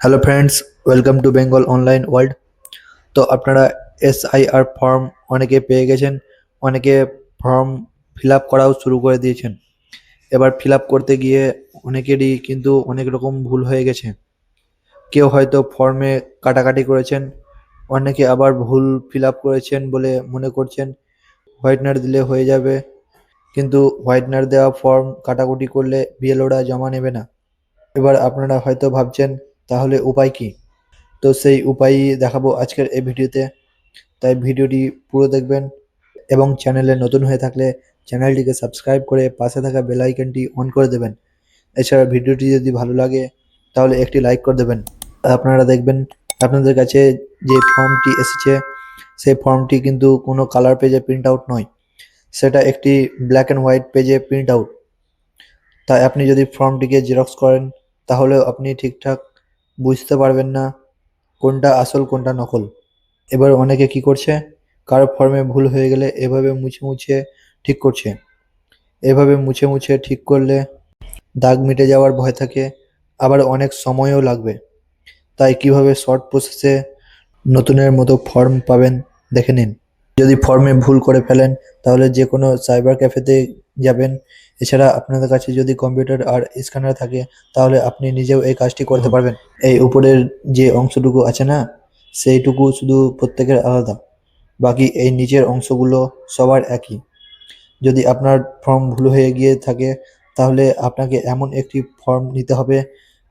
Hello friends welcome to Bengal online world তো আপনারা SIR form অনেকে পেয়ে গেছেন, অনেকে ফর্ম ফিল আপ করাও শুরু করে দিয়েছেন। এবার ফিল আপ করতে গিয়ে অনেকেরই কিন্তু অনেক রকম ভুল হয়ে গেছে। কেউ হয়তো ফর্মে কাটাকাটি করেছেন, অনেকে আবার ভুল ফিল আপ করেছেন বলে মনে করছেন। হোয়াইটনার দিলে হয়ে যাবে, কিন্তু হোয়াইটনার দেওয়া ফর্ম কাটাকুটি করলে বিএলওরা জমা নেবে না। এবার আপনারা হয়তো ভাবছেন তাহলে উপায় কি? তো সেই উপায়ই দেখাবো আজকের এই ভিডিওতে। তাই ভিডিওটি পুরো দেখবেন এবং চ্যানেলে নতুন হয়ে থাকলে চ্যানেলটিকে সাবস্ক্রাইব করে পাশে থাকা বেল আইকনটি অন করে দেবেন। এছাড়া ভিডিওটি যদি ভালো লাগে, তাহলে একটি লাইক করে দেবেন। আপনারা দেখবেন আপনাদের কাছে যে ফর্মটি এসেছে, সেই ফর্মটি কিন্তু কোনো কালার পেজে প্রিন্ট আউট নয়। সেটা একটি ব্ল্যাক অ্যান্ড হোয়াইট পেজে প্রিন্ট আউট তাই আপনি যদি ফর্মটিকে জেরক্স করেন, তাহলেও আপনি ঠিকঠাক বুঝতে পারবেন না কোনটা আসল, কোনটা নকল। এবার অনেকে কি করছে? কারও ফর্মে ভুল হয়ে গেলে এভাবে মুছে মুছে ঠিক করছে। এভাবে মুছে মুছে ঠিক করলে দাগ মিটে যাওয়ার ভয় থাকে, আবার অনেক সময়ও লাগবে। তাই কীভাবে শর্ট প্রসেসে নতুনের মতো ফর্ম পাবেন দেখে নিন। যদি ফর্মে ভুল করে ফেলেন, তাহলে যে কোনো সাইবার ক্যাফেতে যাবেন এছাড়া আপনাদের কাছে যদি কম্পিউটার আর স্ক্যানার থাকে, তাহলে আপনি নিজেও এই কাজটি করতে পারবেন। এই উপরের যে অংশটুকু আছে না, সেইটুকু শুধু প্রত্যেকের আলাদা। বাকি এই নিচের অংশগুলো সবার একই। যদি আপনার ফর্ম ভুল হয়ে গিয়ে থাকে, তাহলে আপনাকে এমন একটি ফর্ম নিতে হবে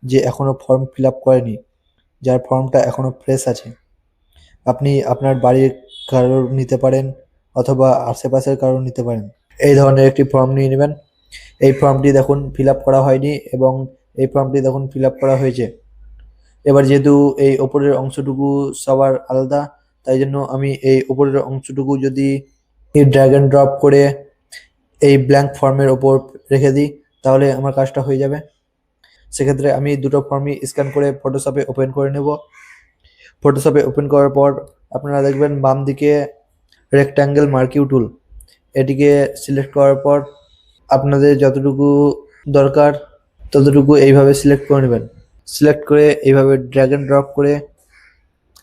যে এখনও ফর্ম ফিল আপ করেনি, যার ফর্মটা এখনও ফ্রেশ আছে। আপনি আপনার বাড়ির কারোর নিতে পারেন, অথবা আশেপাশের কারোর নিতে পারেন। এই ধরনের একটি ফর্ম নিয়ে নেবেন। এই ফর্মটি দেখুন ফিল করা হয়নি এবং এই ফর্মটি দেখুন ফিল করা হয়েছে। এবার যেহেতু এই ওপরের অংশটুকু সবার আলাদা, তাই জন্য আমি এই ওপরের অংশটুকু যদি ড্র্যাগ অ্যান্ড ড্রপ করে এই ব্ল্যাঙ্ক ফর্মের ওপর রেখে দিই, তাহলে আমার কাজটা হয়ে যাবে। সেক্ষেত্রে আমি দুটো ফর্মই স্ক্যান করে ফটোশপে ওপেন করে নেব। ফটোশপে ওপেন করার পর আপনারা দেখবেন বাম দিকে রেক্ট্যাঙ্গেল মার্কিউ টুল এটিকে সিলেক্ট করার পর আপনাদের যতটুকু দরকার, ততটুকু এইভাবে সিলেক্ট করে নেবেন। সিলেক্ট করে এইভাবে ড্র্যাগ অ্যান্ড ড্রপ করে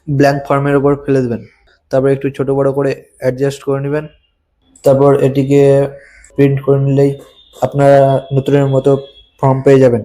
ব্ল্যাঙ্ক ফর্মের ওপর ফেলে দেবেন। তারপর একটু ছোট বড় করে অ্যাডজাস্ট করে নেবেন। তারপর এটিকে প্রিন্ট করে নিলেই আপনারা নতুনের মতো ফর্ম পেয়ে যাবেন।